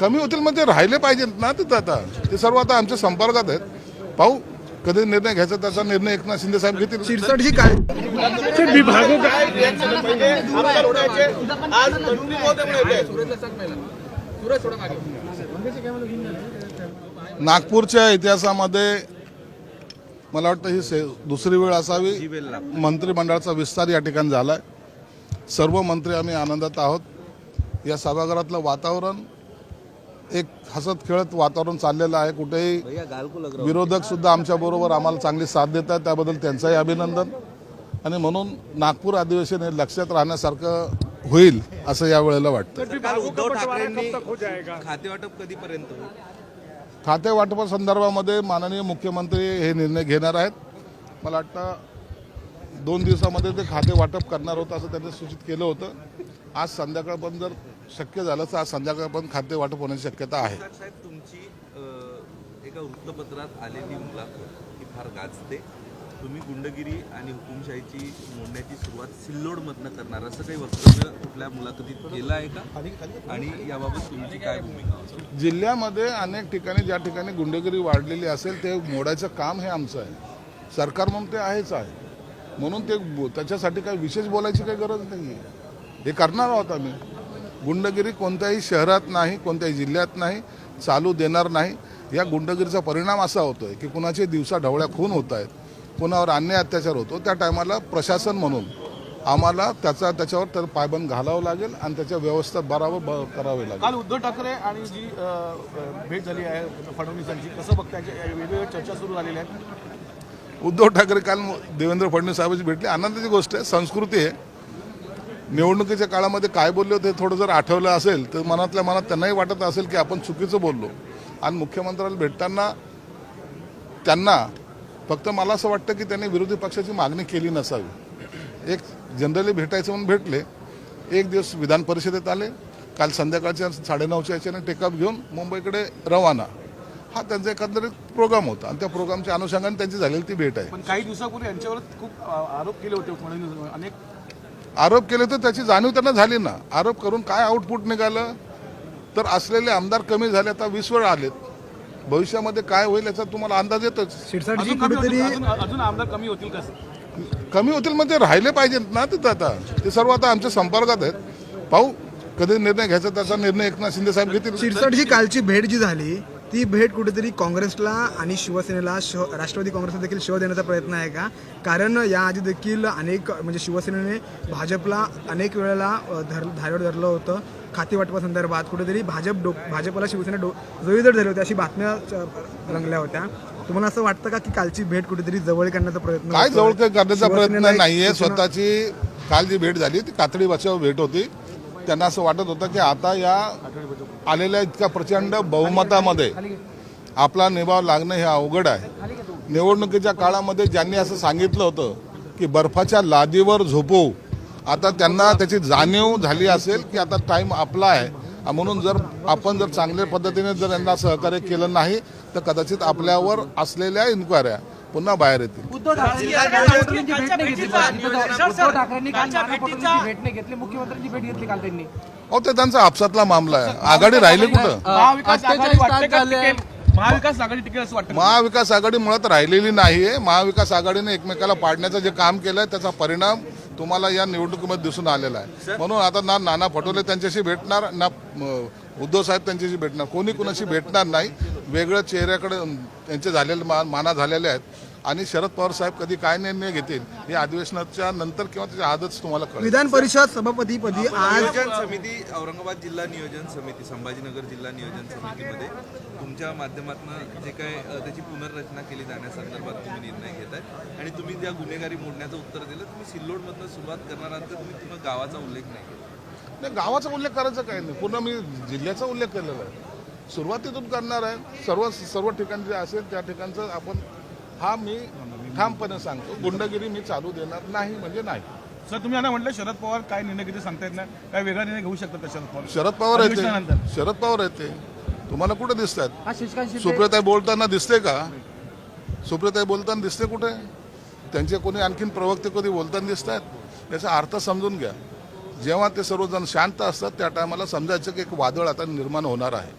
कमी होतील म्हणजे राहिले पाहिजेत ना तिथं आता. ते सर्व आता आमच्या संपर्कात आहेत. पाहू कधी निर्णय घ्यायचा त्याचा निर्णय एकनाथ शिंदे साहेब घेतील. शिरसाट ही काय? सर विभागों का नागपूरच्या इतिहासामध्ये मला वाटतं ही से दुसरी वेळ असावी. मंत्रिमंडळाचा विस्तार या ठिकाणी झाला आहे सर्व मंत्री आम्ही आनंदात आहोत. या सभागृहातलं वातावरण एक हसत खेळत वातावरण चाललेलं आहे. कुठेही विरोधक सुद्धा आमच्या बरोबर आम्हाला चांगली साथ देत आहेत. त्याबद्दल त्यांचंही अभिनंदन. आणि म्हणून नागपूर अधिवेशन हे लक्षात राहण्यासारखं होईल असं या वेळेला वाटतं. काल उद्धव ठाकरेंनी खाते वाटप कधीपर्यंत? खाते वाटपासंदर्भामध्ये माननीय मुख्यमंत्री हे निर्णय घेणार आहेत. मला वाटतं दोन दिवसामध्ये ते खाते वाटप करणार होतं असं त्यांनी सूचित केलं होतं. आज संध्याकाळपर्यंत जर शक्य झालं तर आज संध्याकाळपर्यंत खाते वाटप होण्याची शक्यता आहे. साहेब तुमची एका वृत्तपत्रात आलेली मुलाखत ही फार गाजते. तुम्ही गुंडगिरी आणि हुकुमशाहीची मोडण्याची सुरुवात सिल्लोडमधनं करणार. असं काही वक्तव्य कुठल्या मुलाखतीत केलं आहे का? आणि याबाबत तुमची काय भूमिका? जिल्ह्यामध्ये अनेक ठिकाणी ज्या ठिकाणी गुंडगिरी वाढलेली असेल ते मोडायचं काम हे आमचं आहे. सरकार म्हणून ते आहेच आहे. म्हणून ते त्याच्यासाठी काही विशेष बोलायची काही गरज नाही हे करणार आहोत आम्ही. गुंडगिरी कोणत्याही शहरात नाही कोणत्याही जिल्ह्यात नाही चालू देणार नाही. या गुंडगिरीचा परिणाम असा होतोय की कुणाचे दिवसा ढवळ्या खून होत आहेत कुणावर अन्याय अत्याचार होतो त्या टायमाला प्रशासन म्हणून आम्हाला त्याचा त्याच्यावर तर पायबंद घालावं लागेल आणि त्याच्या व्यवस्था बराबर ब- करावी लागेल. काल उद्धव ठाकरे आणि जी भेट झाली आहे फडणवीसांची कसं बघताय? वेगवेगळ्या चर्चा सुरू झालेल्या आहेत. उद्धव ठाकरे काल देवेंद्र फडणवीस साहेबांची भेटले. आनंदाची गोष्ट आहे संस्कृती आहे. निवडणुकीच्या काळामध्ये काय बोलले होते थोडं जर आठवलं असेल तर मनातल्या मनात त्यांनाही वाटत असेल की आपण चुकीचं बोललो. आणि मुख्यमंत्र्याला भेटताना त्यांना फक्त मला असं वाटतं की त्यांनी विरोधी पक्षाची मागणी केली नसावी. एक जनरली भेटायचं म्हणून भेटले एक दिवस विधान परिषदेत आले काल संध्याकाळच्या साडेनऊच्या याच्याने टेकअप घेऊन मुंबईकडे रवाना. हा त्यांचा एकंदरीत प्रोग्राम होता. आणि त्या प्रोग्रामच्या अनुषंगाने त्यांची झालेली ती भेट आहे. पण काही दिवसापूर्वी यांच्यावर खूप आरोप केले होते अनेक आरोप केले तर त्याची जाणीव त्यांना झाली ना. आरोप करून काय आउटपुट निघालं? तर असलेले आमदार कमी झाले आता वीस वेळ आलेत. भविष्यामध्ये काय होईल याचा तुम्हाला अंदाज येतोच. शिरसाटजी कुठेतरी होतील- अजून आमदार कमी होतील कसं कमी होतील म्हणजे राहिले पाहिजेत ना तिथं आता. ते सर्व आता आमच्या संपर्कात आहेत. पाहू कधी निर्णय घ्यायचा त्याचा निर्णय एकनाथ शिंदे साहेब घेतील. शिरसाट ही कालची भेट जी झाली ती भेट कुठेतरी काँग्रेसला आणि शिवसेनेला शह राष्ट्रवादी काँग्रेसला देखील शह देण्याचा प्रयत्न आहे का? कारण याआधी देखील अनेक म्हणजे शिवसेनेने भाजपला अनेक वेळेला धर धारेवर धरलं होतं. खाते वाटपासंदर्भात कुठेतरी भाजप डो भाजपला शिवसेना डो जोईदर झाले होते अशी बातम्या रंगल्या होत्या. तुम्हाला असं वाटतं का की कालची भेट कुठेतरी जवळ करण्याचा प्रयत्न काय? जवळ करण्याचा प्रयत्न नाहीये. स्वतःची काल जी भेट झाली ती कातडी बचाव भेट होती त्यांना असं वाटत होतं की आता या आलेल्या इतक्या प्रचंड बहुमतामध्ये आपला निभाव लागणं हे अवघड आहे. निवडणुकीच्या काळामध्ये ज्यांनी असं सांगितलं होतं की बर्फाच्या लादीवर झोपवू आता त्यांना त्याची जाणीव झाली असेल की आता टाईम आपला आहे. म्हणून जर आपण जर चांगल्या पद्धतीने जर यांना सहकार्य केलं नाही तर कदाचित आपल्यावर असलेल्या इन्क्वायऱ्या पुन्हा बाहेर येतील. उद्धव ठाकरेंनी घेतली मुख्यमंत्र्यांची भेट घेतली काल त्यांनी. अहो ते त्यांचा आपसातला मामला आहे. आघाडी राहिली कुठं? महाविकास आघाडी टिकेल? असं वाटतं महाविकास आघाडी मुळात राहिलेली नाहीये. महाविकास आघाडीने एकमेकाला पाडण्याचं जे काम केलंय त्याचा परिणाम तुम्हाला या निवडणुकीमध्ये दिसून आलेला आहे. म्हणून आता ना नाना पटोले त्यांच्याशी भेटणार ना म, उद्धव साहेब त्यांच्याशी भेटणार. कोणी कुणाशी भेटणार नाही. वेगळ्या चेहऱ्याकडे त्यांचे झालेले मा- माना झालेले आहेत. आणि शरद पवार साहेब कधी काय निर्णय घेतील हे अधिवेशनाच्या नंतर किंवा त्याच्या आधच तुम्हाला कळेल. विधान परिषद सभापतीपदी आज नियोजन समिती औरंगाबाद जिल्हा नियोजन समिती संभाजीनगर जिल्हा नियोजन समितीमध्ये तुमच्या माध्यमातून जे काय अ, त्याची पुनर्रचना केली जाण्यासंदर्भात तुम्ही निर्णय घेताय. आणि तुम्ही त्या गुन्हेगारी मोडण्याचं उत्तर दिलं तुम्ही सिल्लोडमधनं सुरुवात करणार आहात तर तुम्ही तुम्ही गावाचा उल्लेख नाही केला. नाही गावाचा उल्लेख करायचा काही नाही. पूर्ण मी जिल्ह्याचा उल्लेख केलेला आहे. सुरुवातीतून करणार आहे. सर्व सर्व ठिकाणी जे असेल त्या ठिकाणचं आपण हा मी ठामपणे सांगतो गुंडगिरी मी चालू देणार नाही म्हणजे नाही. सर तुम्ही आता म्हटलं शरद पवार काय निर्णय घेते सांगता येत नाही काय वेगळा निर्णय घेऊ शकतात का शरद पवार? शरद पवार येते. अधिवेशनानंतर. शरद पवार येते. तुम्हाला कुठे दिसत आहेत हा शशिकांत शिंदे सुप्रियाताई बोलताना दिसते का? सुप्रियाताई बोलताना दिसते कुठे? त्यांचे कोणी आणखीन प्रवक्ते कधी बोलताना दिसत आहेत त्याचा अर्थ समजून घ्या. जेव्हा ते सर्वजण शांत असतात त्या टायमाला समजायचं की एक वादळ आता निर्माण होणार आहे.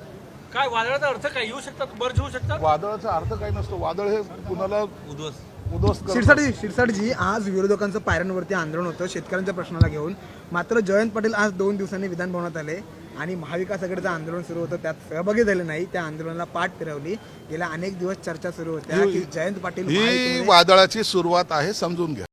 काय वादळाचा अर्थ काय? येऊ शकतात मर्ज होऊ शकतात? वादळाचा अर्थ काही नसतो. वादळ हे कुणाला उद्ध्वस्त. उद्ध्वस्त करतं. शिरसाट शिरसाटजी आज विरोधकांचं पायऱ्यांवरती आंदोलन होतं शेतकऱ्यांच्या प्रश्नाला घेऊन. मात्र जयंत पाटील आज दोन दिवसांनी विधान भवनात आले आणि महाविकास आघाडीचं आंदोलन सुरू होतं. त्यात सहभागी झाले नाही. त्या आंदोलनाला पाठ फिरवली. गेल्या अनेक दिवस चर्चा सुरू होत्या की जयंत पाटील ही महायुतीमध्ये- वादळाची सुरुवात आहे समजून घ्या.